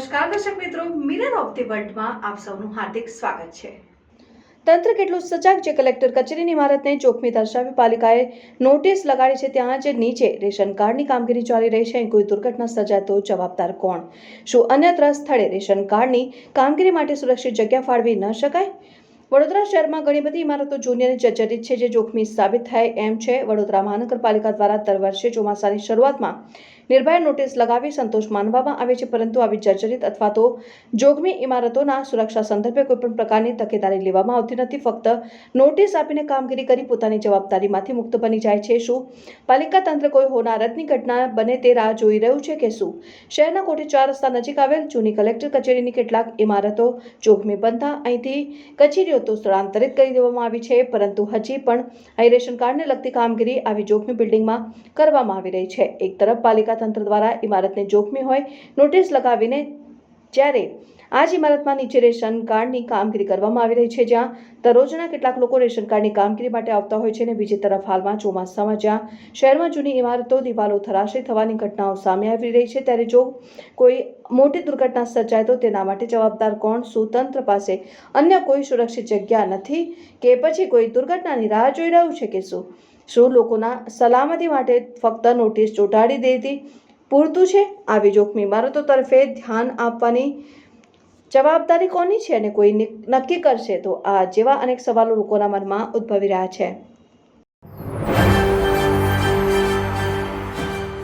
નમસ્કાર, દર્શક મિત્રો. મિરર ઓફ ધી વર્લ્ડમાં આપ સૌનું હાર્દિક સ્વાગત છે. તંત્ર કેટલું સજાગ છે? કલેક્ટર કચેરીની ઇમારતને જોખમી દર્શાવી પાલિકાએ નોટિસ લગાડી છે. ત્યાં જ નીચે રેશન કાર્ડની કામગીરી ચાલી રહી છે. કોઈ દુર્ઘટના સર્જાય તો જવાબદાર કોણ? શું અન્યત્ર સ્થળે રેશન કાર્ડની કામગીરી માટે સુરક્ષિત જગ્યા ફાળવી ન શકાય? વડોદરા શહેરમાં ઘણી બધી ઇમારતો જૂની અને જર્જરિત છે, જે જોખમી સાબિત થાય એમ છે. વડોદરા મહાનગરપાલિકા દ્વારા દર વર્ષે ચોમાસાની શરૂઆતમાં નિર્ભય નોટિસ લગાવી સંતોષ માનવામાં આવે છે, પરંતુ આવી જર્જરિત અથવા તો જોખમી ઇમારતોના સુરક્ષા સંદર્ભે કોઈપણ પ્રકારની તકેદારી લેવામાં આવતી નથી. ફક્ત નોટિસ આપીને કામગીરી કરી પોતાની જવાબદારીમાંથી મુક્ત બની જાય છે, શું પાલિકા તંત્ર કોઈ હોનારતની ઘટના બને તે રાહ જોઈ રહ્યું છે કે શું? શહેરના કોઠી ચાર રસ્તા નજીક આવેલ જૂની કલેક્ટર કચેરીની કેટલાક ઇમારતો જોખમી બનતા અહીંથી કચેરીઓ તો સ્થળાંતરિત કરી દેવામાં આવી છે, પરંતુ હજી પણ અહીં રેશન કાર્ડને લગતી કામગીરી આવી જોખમી બિલ્ડિંગમાં કરવામાં આવી રહી છે. એક તરફ પાલિકા તંત્ર દ્વારા ઇમારતને જોખમી હોય નોટિસ લગાવીને જ્યારે આ જ ઇમારતમાં નીચે રેશન કાર્ડની કામગીરી કરવામાં આવી રહી છે, જ્યાં દરરોજના કેટલાક લોકો રેશન કાર્ડની કામગીરી માટે આવતા હોય છે અને બીજી તરફ હાલમાં ચોમાસામાં જ્યાં શહેરમાં જૂની ઇમારતો, દિવાલો ધરાશયી થવાની ઘટનાઓ સામે આવી રહી છે, ત્યારે જો કોઈ મોટી દુર્ઘટના સર્જાય તો તેના માટે જવાબદાર કોણ? સુતંત્ર પાસે અન્ય કોઈ સુરક્ષિત જગ્યા નથી કે પછી કોઈ દુર્ઘટનાની રાહ જોઈ રહ્યું છે કે શું? શું લોકોના સલામતી માટે ફક્ત નોટિસ ચોંટાડી દેતી પૂરતું છે? આવી જોખમી ઇમારતો તરફે ધ્યાન આપવાની જવાબદારી કોની છે અને કોઈ નક્કી કરશે તો આ જેવા અનેક સવાલો લોકોના મનમાં ઉદ્ભવી રહ્યા છે.